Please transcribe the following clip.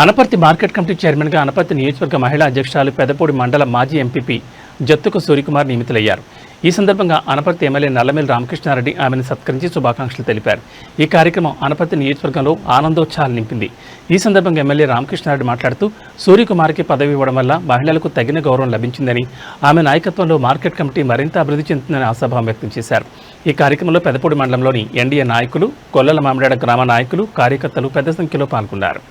Anaparthi market committee చైర్మన్గా అనపర్తి నియోజకవర్గ మహిళా అధ్యక్షురాలు పెదపూడి మండల మాజీ ఎంపీపీ జత్తుకు సూర్యకుమార్ నియమితులయ్యారు. ఈ సందర్భంగా అనపర్తి ఎమ్మెల్యే నల్లమేలి రామకృష్ణారెడ్డి ఆమెను సత్కరించి శుభాకాంక్షలు తెలిపారు. ఈ కార్యక్రమం అనపర్తి నియోజకవర్గంలో ఆనందోత్సాహాలు నింపింది. ఈ సందర్భంగా ఎమ్మెల్యే రామకృష్ణారెడ్డి మాట్లాడుతూ సూర్యకుమార్కి పదవి ఇవ్వడం వల్ల మహిళలకు తగిన గౌరవం లభించిందని ఆమె నాయకత్వంలో మార్కెట్ కమిటీ మరింత అభివృద్ధి చెందుతుందని ఆశాభావం వ్యక్తం చేశారు. ఈ కార్యక్రమంలో పెదపూడి మండలంలోని ఎన్డీఏ నాయకులు కొల్లల మామిడాడ గ్రామ నాయకులు కార్యకర్తలు పెద్ద సంఖ్యలో పాల్గొన్నారు.